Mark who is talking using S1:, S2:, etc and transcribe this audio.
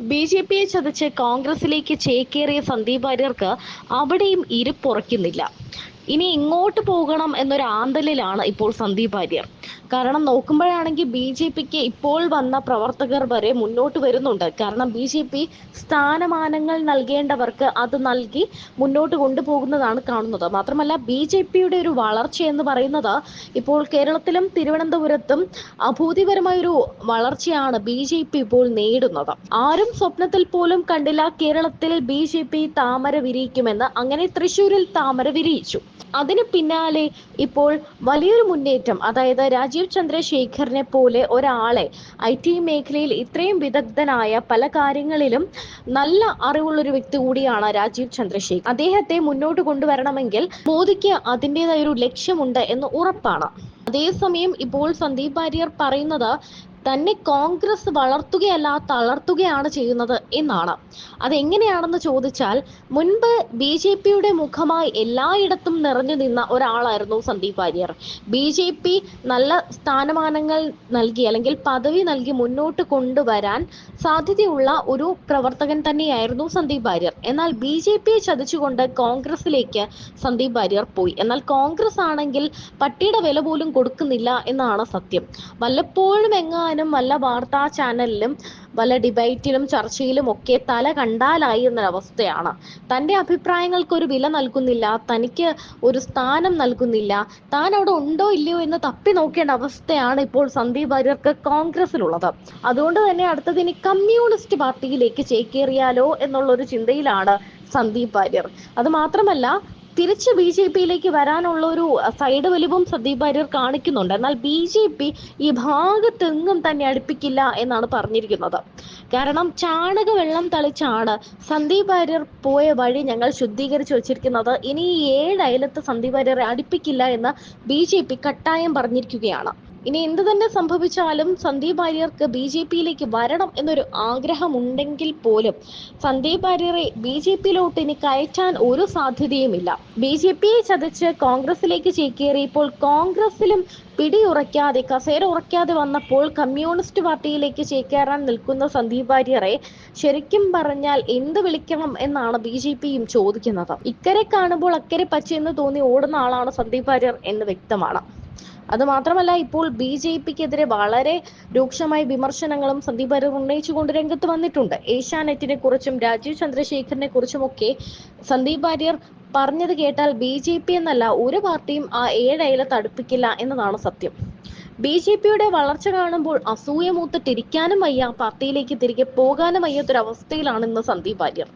S1: B J പിയെ ചതച്ച് കോൺഗ്രസിലേക്ക് ചേക്കേറിയ സന്ദീപ് വാര്യർക്ക് അവിടെയും ഇരിപ്പുറയ്ക്കുന്നില്ല ഇനി ഇങ്ങോട്ട് പോകണം എന്നൊരു ആന്തലിലാണ് ഇപ്പോൾ സന്ദീപ് വാര്യർ. കാരണം നോക്കുമ്പോഴാണെങ്കിൽ ബി ജെ പിക്ക് ഇപ്പോൾ വന്ന പ്രവർത്തകർ വരെ മുന്നോട്ട് വരുന്നുണ്ട്. കാരണം ബി ജെ പി സ്ഥാനമാനങ്ങൾ നൽകേണ്ടവർക്ക് അത് നൽകി മുന്നോട്ട് കൊണ്ടുപോകുന്നതാണ് കാണുന്നത്. മാത്രമല്ല ബി ജെ പിയുടെ ഒരു വളർച്ച എന്ന് പറയുന്നത് ഇപ്പോൾ കേരളത്തിലും തിരുവനന്തപുരത്തും അഭൂതിപരമായ ഒരു വളർച്ചയാണ് ബി ജെ പി ഇപ്പോൾ നേടുന്നത്. ആരും സ്വപ്നത്തിൽ പോലും കണ്ടില്ല കേരളത്തിൽ ബി ജെ പി താമര വിരിയിക്കുമെന്ന്. അങ്ങനെ തൃശൂരിൽ താമര വിരിയിച്ചു. അതിന് പിന്നാലെ ഇപ്പോൾ വലിയൊരു മുന്നേറ്റം അതായത് രാജീവ് ചന്ദ്രശേഖറിനെ പോലെ ഒരാളെ ഐ ടി മേഖലയിൽ ഇത്രയും വിദഗ്ധനായ പല കാര്യങ്ങളിലും നല്ല അറിവുള്ള ഒരു വ്യക്തി കൂടിയാണ് രാജീവ് ചന്ദ്രശേഖർ അദ്ദേഹത്തെ മുന്നോട്ട് കൊണ്ടുവരണമെങ്കിൽ മോദിക്ക് അതിന്റെതായ ഒരു ലക്ഷ്യമുണ്ട് എന്ന് ഉറപ്പാണ്. അതേസമയം ഇപ്പോൾ സന്ദീപ് വാര്യർ പറയുന്നത് തന്നെ കോൺഗ്രസ് വളർത്തുകയല്ല തളർത്തുകയാണ് ചെയ്യുന്നത് എന്നാണ്. അതെങ്ങനെയാണെന്ന് ചോദിച്ചാൽ മുൻപ് ബി ജെ പിയുടെ മുഖമായി എല്ലായിടത്തും നിറഞ്ഞു നിന്ന ഒരാളായിരുന്നു Sandeep Varier. B J P നല്ല സ്ഥാനമാനങ്ങൾ നൽകി അല്ലെങ്കിൽ പദവി നൽകി മുന്നോട്ട് കൊണ്ടുവരാൻ സാധ്യതയുള്ള ഒരു പ്രവർത്തകൻ തന്നെയായിരുന്നു സന്ദീപ് വാര്യർ. എന്നാൽ ബി ജെ പിയെ ചതിച്ചുകൊണ്ട് കോൺഗ്രസിലേക്ക് സന്ദീപ് വാര്യർ പോയി. എന്നാൽ കോൺഗ്രസ് ആണെങ്കിൽ പട്ടിയുടെ വില പോലും കൊടുക്കുന്നില്ല എന്നാണ് സത്യം. വല്ലപ്പോഴും എങ്ങാനും വല്ല വാർത്താ ചാനലിലും വല്ല ഡിബേറ്റിലും ചർച്ചയിലും ഒക്കെ തല കണ്ടാലായി എന്നൊരവസ്ഥയാണ്. തന്റെ അഭിപ്രായങ്ങൾക്ക് ഒരു വില നൽകുന്നില്ല തനിക്ക് ഒരു സ്ഥാനം നൽകുന്നില്ല താൻ അവിടെ ഉണ്ടോ ഇല്ലയോ എന്ന് തപ്പി നോക്കേണ്ട അവസ്ഥയാണ് ഇപ്പോൾ സന്ദീപ് വാര്യർക്ക് കോൺഗ്രസിലുള്ളത് അതുകൊണ്ട് തന്നെ അടുത്തത് ഇനി കമ്മ്യൂണിസ്റ്റ് പാർട്ടിയിലേക്ക് ചേക്കേറിയാലോ എന്നുള്ളൊരു ചിന്തയിലാണ് സന്ദീപ് വാര്യർ. അത് മാത്രമല്ല തിരിച്ച് ബി ജെ പിയിലേക്ക് വരാനുള്ള ഒരു സൈഡ് വലിവും സന്ദീപ് വാര്യർ കാണിക്കുന്നുണ്ട്. എന്നാൽ ബി ജെ പി ഈ ഭാഗത്തെങ്ങും തന്നെ അടുപ്പിക്കില്ല എന്നാണ് പറഞ്ഞിരിക്കുന്നത്. കാരണം ചാണക വെള്ളം തളിച്ചാണ് സന്ദീപ് വാര്യർ പോയ വഴി ഞങ്ങൾ ശുദ്ധീകരിച്ചു വച്ചിരിക്കുന്നത്. ഇനി ഈ ഏഴ് അയലത്ത് സന്ദീപ് വാര്യരെ അടുപ്പിക്കില്ല എന്ന് ബി ജെ പി കട്ടായം പറഞ്ഞിരിക്കുകയാണ്. ഇനി എന്ത് തന്നെ സംഭവിച്ചാലും സന്ദീപ് വാര്യർക്ക് ബി ജെ പിയിലേക്ക് വരണം എന്നൊരു ആഗ്രഹമുണ്ടെങ്കിൽ പോലും സന്ദീപ് വാര്യറെ ബി ജെ പിയിലോട്ട് ഇനി കയറ്റാൻ ഒരു സാധ്യതയുമില്ല. ബി ജെ പിയെ ചതച്ച് കോൺഗ്രസിലേക്ക് ചേക്കേറിയപ്പോൾ കോൺഗ്രസിലും പിടിയുറയ്ക്കാതെ കസേര ഉറയ്ക്കാതെ വന്നപ്പോൾ കമ്മ്യൂണിസ്റ്റ് പാർട്ടിയിലേക്ക് ചേക്കേറാൻ നിൽക്കുന്ന സന്ദീപ് വാര്യറെ ശരിക്കും പറഞ്ഞാൽ എന്ത് വിളിക്കണം എന്നാണ് ബി ജെ പിയും ചോദിക്കുന്നത്. ഇക്കരെ കാണുമ്പോൾ അക്കരെ പച്ചയെന്ന് തോന്നി ഓടുന്ന ആളാണ് സന്ദീപ് വാര്യർ എന്ന് വ്യക്തമാണ്. അത് മാത്രമല്ല ഇപ്പോൾ ബി ജെ പിക്കെതിരെ വളരെ രൂക്ഷമായ വിമർശനങ്ങളും സന്ദീപ് അരൂർ ഉന്നയിച്ചുകൊണ്ട് രംഗത്ത് വന്നിട്ടുണ്ട്. ഏഷ്യാനെറ്റിനെ കുറിച്ചും രാജീവ് ചന്ദ്രശേഖറിനെ കുറിച്ചുമൊക്കെ സന്ദീപ് വാര്യർ പറഞ്ഞത് കേട്ടാൽ ബി ജെ പി എന്നല്ല ഒരു പാർട്ടിയും ആ ഏഴയില തടുപ്പിക്കില്ല എന്നതാണ് സത്യം. ബി ജെ പിയുടെ വളർച്ച കാണുമ്പോൾ അസൂയ മൂത്തിട്ടിരിക്കാനും വയ്യ പാർട്ടിയിലേക്ക് തിരികെ പോകാനും വയ്യാത്തൊരവസ്ഥയിലാണ് ഇന്ന് സന്ദീപ് വാര്യർ.